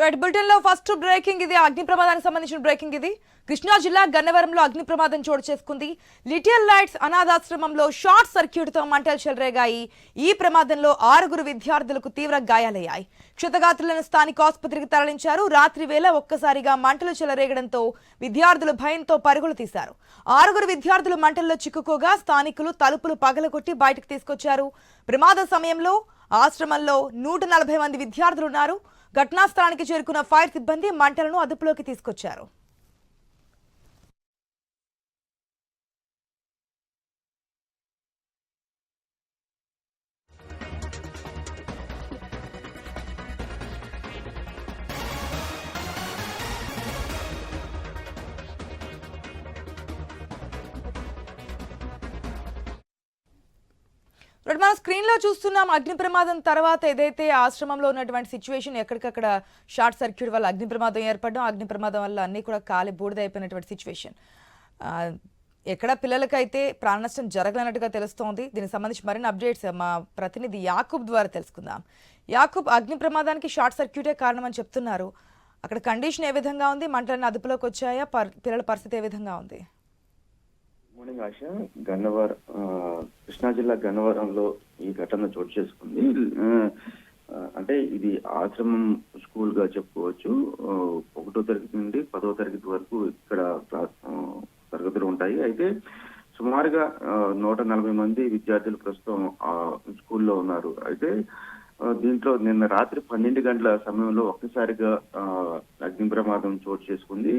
Right బులెటిన్లో first breaking ఇది అగ్ని ప్రమాదానికి సంబంధించిన బ్రేకింగ్ ఇది. కృష్ణా జిల్లా గన్నవరంలో అగ్ని ప్రమాదం చోటు చేసుకుంది. లిటిల్ లైట్స్ అనాథాశ్రమంలో షార్ట్ సర్క్యూట్తో మంటలు చెలరేగాయి. ఈ ప్రమాదంలో ఆరుగురు విద్యార్థులకు తీవ్ర గాయాలయ్యాయి. క్షతగాత్రులను స్థానిక ఆసుపత్రికి తరలించారు. రాత్రి వేళ ఒక్కసారిగా మంటలు చెలరేగడంతో విద్యార్థులు భయంతో పరుగులు తీశారు. ఆరుగురు విద్యార్థులు మంటల్లో చిక్కుకోగా స్థానికులు తలుపులు పగలగొట్టి బయటకు తీసుకొచ్చారు. ప్రమాద సమయంలో ఆశ్రమంలో నూట నలభై మంది విద్యార్థులు ఉన్నారు. ఘటనా స్థలానికి చేరుకున్న ఫైర్ సిబ్బంది మంటలను అదుపులోకి తీసుకొచ్చారు. ఇప్పుడు మనం స్క్రీన్లో చూస్తున్నాం అగ్ని ప్రమాదం తర్వాత ఏదైతే ఆశ్రమంలో ఉన్నటువంటి సిచ్యువేషన్ ఎక్కడికక్కడ షార్ట్ సర్క్యూట్ వల్ల అగ్ని ప్రమాదం ఏర్పడడం అగ్ని ప్రమాదం వల్ల అన్నీ కూడా కాలి బూడిదైపోయినటువంటి సిచ్యువేషన్ ఎక్కడ పిల్లలకైతే ప్రాణ నష్టం జరగలేనట్టుగా తెలుస్తోంది. దీనికి సంబంధించి మరిన్ని అప్డేట్స్ మా ప్రతినిధి యాకూబ్ ద్వారా తెలుసుకుందాం. యాకూబ్ అగ్ని ప్రమాదానికి షార్ట్ సర్క్యూటే కారణమని చెప్తున్నారు. అక్కడ కండిషన్ ఏ విధంగా ఉంది? మంటలన్నీ అదుపులోకి వచ్చాయా? పర్- పిల్లల పరిస్థితి ఏ విధంగా ఉంది? మార్నింగ్ ఆశ గన్నవర కృష్ణా జిల్లా గన్నవరంలో ఈ ఘటన చోటు చేసుకుంది. అంటే ఇది ఆశ్రమం స్కూల్గా చెప్పుకోవచ్చు ఒకటో తరగతి నుండి పదో తరగతి వరకు ఇక్కడ క్లాస్ తరగతులు ఉంటాయి. అయితే సుమారుగా నూట నలభై మంది విద్యార్థులు ప్రస్తుతం స్కూల్లో ఉన్నారు. అయితే దీంట్లో నిన్న రాత్రి పన్నెండు గంటల సమయంలో ఒక్కసారిగా అగ్ని ప్రమాదం చోటు చేసుకుంది.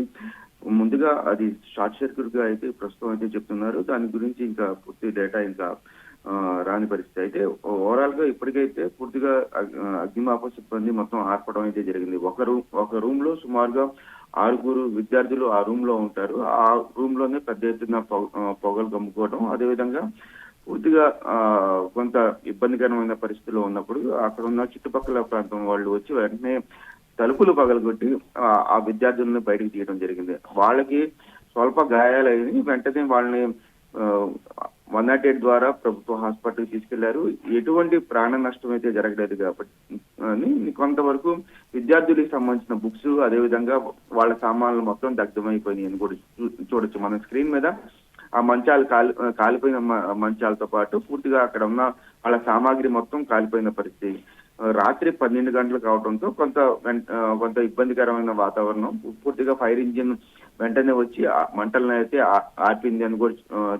ముందుగా అది షార్ట్ సర్క్యూట్గా అయితే ప్రస్తుతం అయితే చెప్తున్నారు. దాని గురించి ఇంకా పూర్తి డేటా ఇంకా రాని పరిస్థితి. అయితే ఓవరాల్గా ఇప్పటికైతే పూర్తిగా అగ్- అగ్నిమాపక సిబ్బంది మొత్తం ఆర్పడం అయితే జరిగింది. ఒక రూమ్ ఒక రూమ్లో సుమారుగా ఆరుగురు విద్యార్థులు ఆ రూమ్లో ఉంటారు. ఆ రూమ్లోనే పెద్ద ఎత్తున పొగ- పొగలు కమ్ముకోవడం అదేవిధంగా పూర్తిగా కొంత ఇబ్బందికరమైన పరిస్థితిలో ఉన్నప్పుడు అక్కడ ఉన్న చుట్టుపక్కల ప్రాంతం వాళ్ళు వచ్చి వెంటనే తలుపులు పగలగొట్టి ఆ, విద్యార్థులను బయటకు తీయడం జరిగింది. వాళ్ళకి స్వల్ప గాయాలయ్యి వెంటనే వాళ్ళని వన్ నాట్ ఎయిట్ ద్వారా ప్రభుత్వ హాస్పిటల్కి తీసుకెళ్ళారు. ఎటువంటి ప్రాణ నష్టం అయితే జరగలేదు కాబట్టి అని కొంతవరకు విద్యార్థులకు సంబంధించిన బుక్స్ అదేవిధంగా వాళ్ళ సామాన్లు మొత్తం దగ్ధమైపోయినాయి అని కూడా చూడొచ్చు. మన స్క్రీన్ మీద ఆ మంచాలు కాలి కాలిపోయిన మంచాలతో పాటు పూర్తిగా అక్కడ ఉన్న వాళ్ళ సామాగ్రి మొత్తం కాలిపోయిన పరిస్థితి. రాత్రి పన్నెండు గంటలు కావడంతో కొంత కొంత ఇబ్బందికరమైన వాతావరణం. పూర్తిగా ఫైర్ ఇంజిన్ వెంటనే వచ్చి మంటలను అయితే ఆ- ఆర్పింది అని కూడా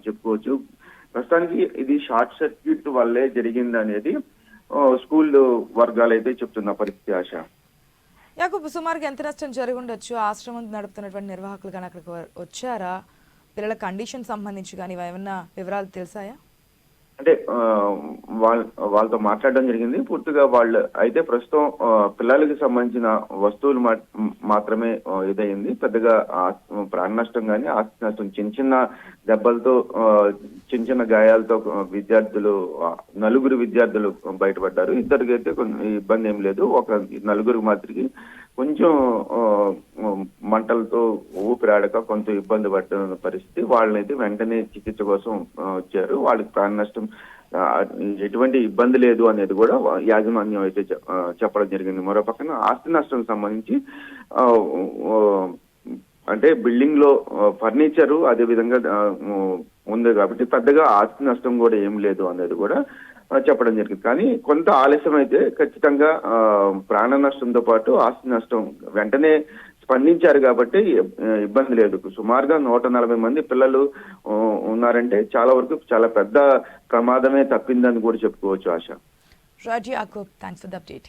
చెప్పుకోవచ్చు. ప్రస్తుతానికి ఇది షార్ట్ సర్క్యూట్ వల్లే జరిగింది అనేది స్కూల్ వర్గాలు అయితే చెప్తున్న పరిస్థితి ఆశ. యాకూబ్ సుమారుగా ఎంత నష్టం జరిగి ఉండొచ్చు? ఆశ్రమం నడుపుతున్నటువంటి నిర్వాహకులు కానీ అక్కడికి వచ్చారా? పిల్లల కండిషన్ సంబంధించి కానీ ఏమన్నా వివరాలు తెలిసాయా? అంటే వాళ్ళ వాళ్ళతో మాట్లాడడం జరిగింది. పూర్తిగా వాళ్ళు అయితే ప్రస్తుతం పిల్లలకి సంబంధించిన వస్తువులు మాత్రమే ఇదయింది. పెద్దగా ప్రాణ నష్టం కానీ ఆస్తి నష్టం చిన్న చిన్న దెబ్బలతో చిన్న చిన్న గాయాలతో విద్యార్థులు నలుగురు విద్యార్థులు బయటపడ్డారు. ఇద్దరికి అయితే ఇబ్బంది ఏం లేదు. ఒక నలుగురు మాత్రకి కొంచెం మంటలతో ఊపిరాడక కొంత ఇబ్బంది పడ్డ పరిస్థితి. వాళ్ళని అయితే వెంటనే చికిత్స కోసం వచ్చారు. వాళ్ళకి ప్రాణ నష్టం ఎటువంటి ఇబ్బంది లేదు అనేది కూడా యాజమాన్యం అయితే చెప్పడం జరిగింది. మరో పక్కన ఆస్తి నష్టం సంబంధించి అంటే బిల్డింగ్లో ఫర్నిచర్ అదే విధంగా ఉంది కాబట్టి పెద్దగా ఆస్తి నష్టం కూడా ఏం లేదు అనేది కూడా చెప్పడం జరిగింది. కానీ కొంత ఆలస్యం అయితే ఖచ్చితంగా ప్రాణ నష్టంతో పాటు ఆస్తి నష్టం వెంటనే స్పందించారు కాబట్టి ఇబ్బంది లేదు. సుమారుగా నూట నలభై మంది పిల్లలు ఉన్నారంటే చాలా వరకు చాలా పెద్ద ప్రమాదమే తప్పిందని కూడా చెప్పుకోవచ్చు Asha. Raji Yakub thanks for the update